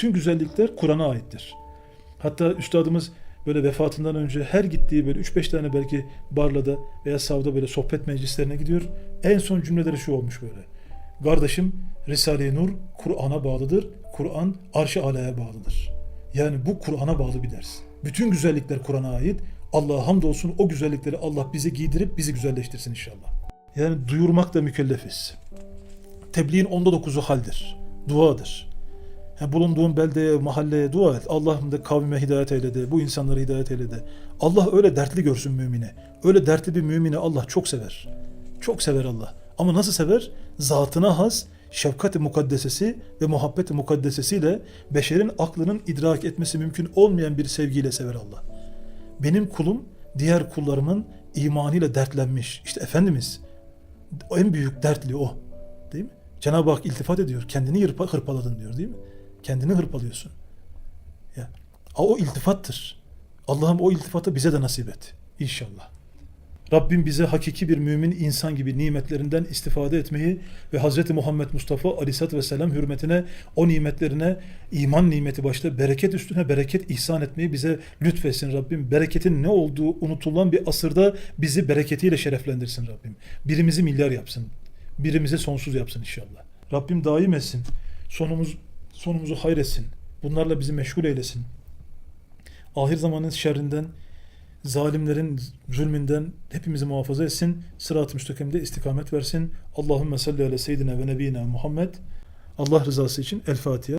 Bütün güzellikler Kur'an'a aittir. Hatta üstadımız böyle vefatından önce her gittiği böyle 3-5 tane belki barlada veya savda böyle sohbet meclislerine gidiyor. En son cümleleri şu olmuş böyle. Kardeşim Risale-i Nur Kur'an'a bağlıdır. Kur'an arş-ı alaya bağlıdır. Yani bu Kur'an'a bağlı bir ders. Bütün güzellikler Kur'an'a ait. Allah'a hamdolsun o güzellikleri Allah bize giydirip bizi güzelleştirsin inşallah. Yani duyurmakla mükellefiz. Tebliğin onda dokuzu haldir. Duadır. Bulunduğun beldeye, mahalleye dua et. Allah'ım da kavmime hidayet eyle de, bu insanlara hidayet eyle de. Allah öyle dertli görsün mümini. Öyle dertli bir mümini Allah çok sever. Çok sever Allah. Ama nasıl sever? Zatına has, şefkat-i mukaddesesi ve muhabbet-i mukaddesesiyle beşerin aklının idrak etmesi mümkün olmayan bir sevgiyle sever Allah. Benim kulum diğer kullarımın imanıyla dertlenmiş. İşte Efendimiz en büyük dertli o. Değil mi? Cenab-ı Hak iltifat ediyor. Kendini hırpaladın diyor değil mi? Kendini hırpalıyorsun. Ya. O iltifattır. Allah'ım o iltifatı bize de nasip et. İnşallah. Rabbim bize hakiki bir mümin insan gibi nimetlerinden istifade etmeyi ve Hz. Muhammed Mustafa Aleyhisselatü Vesselam hürmetine o nimetlerine iman nimeti başta bereket üstüne bereket ihsan etmeyi bize lütfetsin Rabbim. Bereketin ne olduğu unutulan bir asırda bizi bereketiyle şereflendirsin Rabbim. Birimizi milyar yapsın. Birimizi sonsuz yapsın inşallah. Rabbim daim etsin. Sonumuz sonumuzu hayretsin. Bunlarla bizi meşgul eylesin. Ahir zamanın şerrinden, zalimlerin zulmünden hepimizi muhafaza etsin. Sırat-ı müstakimde istikamet versin. Allahümme salli ala seyyidina ve nebiyina Muhammed. Allah rızası için El Fatiha.